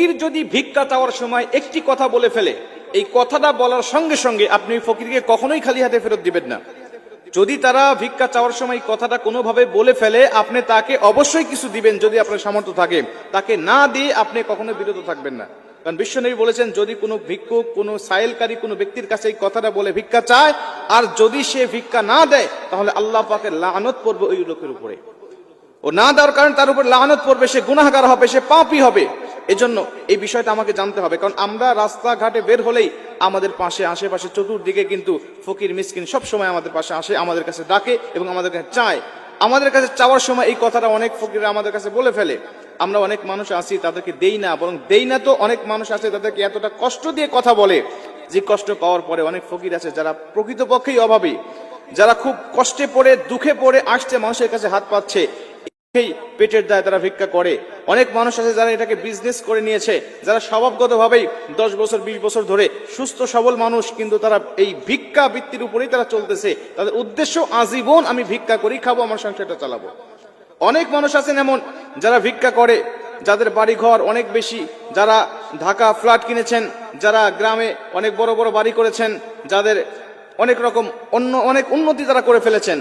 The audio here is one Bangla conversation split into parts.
ফকির যদি ভিক্ষা চাওয়ার সময় একটি কথা বলে ফেলে, এই কথাটা বলার সঙ্গে সঙ্গে আপনি ফকিরকে কখনোই খালি হাতে ফেরত দিবেন না। যদি তারা ভিক্ষা চাওয়ার সময় কথাটা কোনোভাবে বলে ফেলে, আপনি তাকে অবশ্যই কিছু দিবেন যদি আপনার সামর্থ্য থাকে। তাকে না দিয়ে আপনি কখনো বিরত থাকবেন না। কারণ বিশ্বনবী বলেছেন, যদি কোনো ভিক্ষুক, কোনো সাইলকারী কোনো ব্যক্তির কাছে এই কথাটা বলে ভিক্ষা চায়, আর যদি সে ভিক্ষা না দেয়, তাহলে আল্লাহ পাকের লানত পড়বে ওই লোকের উপরে। ও না দেওয়ার কারণে তার উপর লানত পড়বে, সে গুনাহগার হবে, সে পাপি হবে। এজন্য এই বিষয়টা আমাকে জানতে হবে। কারণ আমরা রাস্তাঘাটে বের হলেই আমাদের পাশে, আশেপাশে, চতুর্দিকে কিন্তু ফকির, মিসকিন সব সময় আমাদের পাশে আসে, আমাদের কাছে ডাকে এবং আমাদের কাছে চায়। আমাদের কাছে চাওয়ার সময় এই কথাটা অনেক ফকির আমাদের কাছে বলে ফেলে। আমরা অনেক মানুষ আছি, তাদেরকে দেই না, বরং দেই না তো অনেক মানুষ আছে তাদেরকে এতটা কষ্ট দিয়ে কথা বলে। যে কষ্ট পাওয়ার পরে অনেক ফকির আছে যারা প্রকৃতপক্ষেই অভাবী, যারা খুব কষ্টে পড়ে, দুঃখে পড়ে, আসছে, মানুষের কাছে হাত পাচ্ছে। এই পেটের দায় তারা ভিক্ষা করে। অনেক মানুষ আছে যারা এটাকে বিজনেস করে নিয়েছে, যারা স্বভাবগতভাবেই দশ বছর, বিশ বছর ধরে সুস্থ, সবল মানুষ, কিন্তু তারা এই ভিক্ষা বৃত্তির উপরেই তারা চলতেছে। তাদের উদ্দেশ্য আজীবন আমি ভিক্ষা করি, খাব, আমার সংসারটা চালাবো। অনেক মানুষ আছেন এমন যারা ভিক্ষা করে, যাদের বাড়ি ঘর অনেক বেশি, যারা ঢাকা ফ্ল্যাট কিনেছেন, যারা গ্রামে অনেক বড় বড় বাড়ি করেছেন, যাদের অনেক রকম অন্য, অনেক উন্নতি তারা করে ফেলেছেন।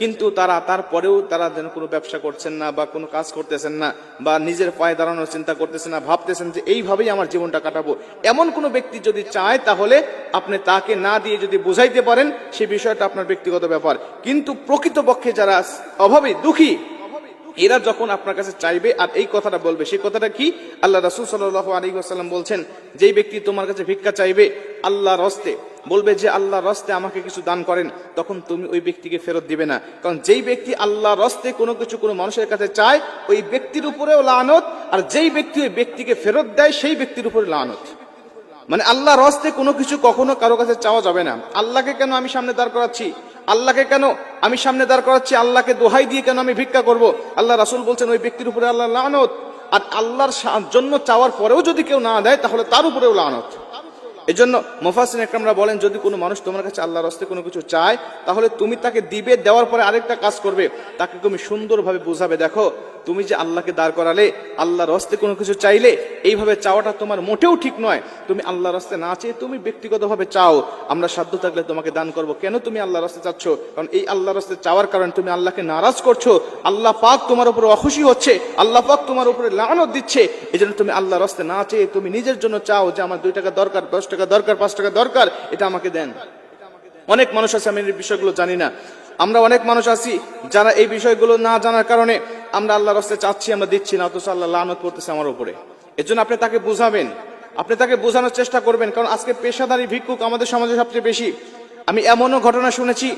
কিন্তু তারা তারপরেও তারা যেন কোনো ব্যবসা করছেন না বা কোনো কাজ করতেছেন না বা নিজের পায়ে দাঁড়ানোর চিন্তা করতেছেন না, ভাবতেছেন যে এইভাবেই আমার জীবনটা কাটাবো। এমন কোনো ব্যক্তি যদি চায় তাহলে আপনি তাকে না দিয়ে যদি বুঝাইতে পারেন সেই বিষয়টা আপনার ব্যক্তিগত ব্যাপার। কিন্তু প্রকৃতপক্ষে যারা অভাবে, দুঃখী, এরা যখন আপনার কাছে চাইবে আর এই কথাটা বলবে, সেই কথাটা কি? আল্লাহ রাসুল সাল্লাহ আলী আসাল্লাম বলছেন, যেই ব্যক্তি তোমার কাছে ভিক্ষা চাইবে, আল্লাহর রস্তে বলবে যে আল্লাহর রস্তে আমাকে কিছু দান করেন, তখন তুমি ওই ব্যক্তিকে ফেরত দিবে না। কারণ যেই ব্যক্তি আল্লাহর রস্তে কোনো কিছু কোনো মানুষের কাছে চায়, ওই ব্যক্তির উপরেও লানত, আর যেই ব্যক্তি ওই ব্যক্তিকে ফেরত দেয়, সেই ব্যক্তির উপরে লানত। মানে আল্লাহ রস্তে কোনো কিছু কখনো কারও কাছে চাওয়া যাবে না। আল্লাহকে কেন আমি সামনে দাঁড় করাচ্ছি? আল্লাহকে কেন আমি সামনে দাঁড় করাচ্ছি? আল্লাহকে দোহাই দিয়ে কেন আমি ভিক্ষা করব? আল্লাহ রাসুল বলছেন, ওই ব্যক্তির উপরে আল্লাহ লানত। আর আল্লাহর জন্য চাওয়ার পরেও যদি কেউ না দেয়, তাহলে তার উপরেও লানত। এই জন্য মোফাসিন একরামরা বলেন, যদি কোনো মানুষ তোমার কাছে আল্লাহর রস্তে কোনো কিছু চায়, তাহলে তুমি তাকে দিবে, দেওয়ার পরে আরেকটা কাজ করবে। তাকে তুমি সুন্দরভাবে বোঝাবে, দেখো, তুমি যে আল্লাহকে দাঁড় করালে, আল্লাহর রস্তে কোনো কিছু চাইলে, এইভাবে চাওয়াটা তোমার মোটেও ঠিক নয়। তুমি আল্লাহর রস্তে না চেয়ে তুমি ব্যক্তিগতভাবে চাও। আমরা সাধ্য থাকলে তোমাকে দান করব। কেন তুমি আল্লাহর রস্তে চাচ্ছ? কারণ এই আল্লাহর রস্তে চাওয়ার কারণে তুমি আল্লাহকে নারাজ করছ। আল্লাহ পাক তোমার উপরে অখুশি হচ্ছে। আল্লাহ পাক তোমার উপরে লানত দিচ্ছে। এই জন্য তুমি আল্লাহর রস্তে না চেয়ে তুমি নিজের জন্য চাও যে আমার দুই টাকা দরকার, দশ টাকা দরকার, পাঁচ টাকা দরকার, এটা আমাকে দেন। অনেক মানুষ আছে, আমি এই বিষয়গুলো জানি না। আমরা অনেক মানুষ আছি যারা এই বিষয়গুলো না জানার কারণে আমরা আল্লাহ রস্তে চাচ্ছি, আমরা দিচ্ছি না, অথচ আল্লাহ লানত করতেছে আমার উপরে। জন্য আপনি তাকে বুঝাবেন। আপনি তাকে বোঝানোর চেষ্টা করবেন, কারণ আজকে পেশাদারি ভিক্ষুক আমাদের সমাজে সবচেয়ে বেশি। আমি এমনও ঘটনা শুনেছি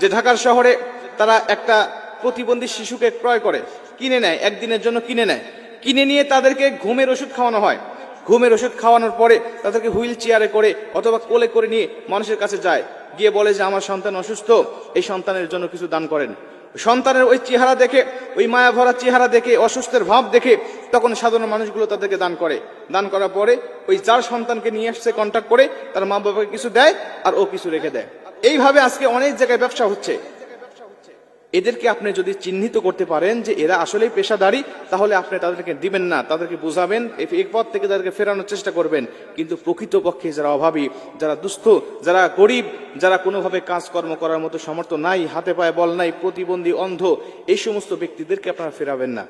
যে ঢাকার শহরে তারা একটা প্রতিবন্ধী শিশুকে ক্রয় করে, কিনে নেয়, একদিনের জন্য কিনে নেয়। কিনে নিয়ে তাদেরকে ঘুমের ওষুধ খাওয়ানো হয়। ঘুমের ওষুধ খাওয়ানোর পরে তাদেরকে হুইল চেয়ারে করে অথবা কোলে করে নিয়ে মানুষের কাছে যায়। গিয়ে বলে যে, আমার সন্তান অসুস্থ। এই সন্তানের জন্য কিছু দান করেন। সন্তানের ওই চেহারা দেখে, ওই মায়া ভরা চেহারা দেখে, অসুস্থের ভাব দেখে তখন সাধারণ মানুষগুলো তাদেরকে দান করে। দান করার পরে ওই যার সন্তানকে নিয়ে আসছে কন্ট্যাক্ট করে, তার মা বাবাকে কিছু দেয় আর ও কিছু রেখে দেয়। এইভাবে আজকে অনেক জায়গায় ব্যবসা হচ্ছে। এদেরকে আপনি যদি চিহ্নিত করতে পারেন যে এরা আসলেই পেশাদারি, তাহলে আপনি তাদেরকে দিবেন না, তাদেরকে বুঝাবেন এই পথ থেকে তাদেরকে ফেরানোর চেষ্টা করবেন। কিন্তু প্রকৃতপক্ষে যারা অভাবী, যারা দুস্থ, যারা গরিব, যারা কোনোভাবে কাজকর্ম করার মতো সমর্থ নাই, হাতে পায়ে বল নাই, প্রতিবন্ধী, অন্ধ, এই সমস্ত ব্যক্তিদেরকে আপনারা ফেরাবেন না।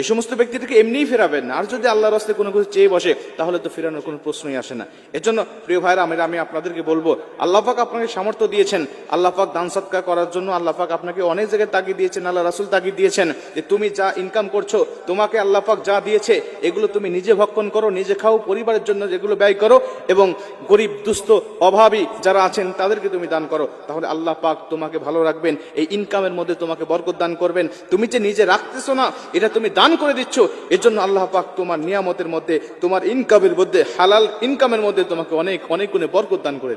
এই সমস্ত ব্যক্তিদেরকে এমনিই ফেরাবেন না। আর যদি আল্লাহর রাস্তায় কোনো কিছু চেয়ে বসে, তাহলে তো ফেরানোর কোনো প্রশ্নই আসে না। এজন্য, প্রিয় ভাইরা আমি আমি আপনাদেরকে বলব, আল্লাহ পাক আপনাকে সামর্থ্য দিয়েছেন। আল্লাহ পাক দান সৎকার করার জন্য আল্লাহ পাক আপনাকে অনেক জায়গায় তাগিদ দিয়েছেন, আল্লাহ রাসুল তাগিদ দিয়েছেন যে তুমি যা ইনকাম করছ, তোমাকে আল্লাহ পাক যা দিয়েছে, এগুলো তুমি নিজে ভক্ষণ করো, নিজে খাও, পরিবারের জন্য যেগুলো ব্যয় করো এবং গরিব, দুস্থ, অভাবী যারা আছেন, তাদেরকে তুমি দান করো। তাহলে আল্লাহ পাক তোমাকে ভালো রাখবেন, এই ইনকামের মধ্যে তোমাকে বরকত দান করবেন। তুমি যে নিজে রাখতেছো না, এটা তুমি দান করে দিচ্ছ এর জন্য আল্লাহ পাক তোমার নিয়ামতের মধ্যে, তোমার ইনকামের মধ্যে, হালাল ইনকামের মধ্যে তোমাকে অনেক অনেক গুণে বরকত দান করে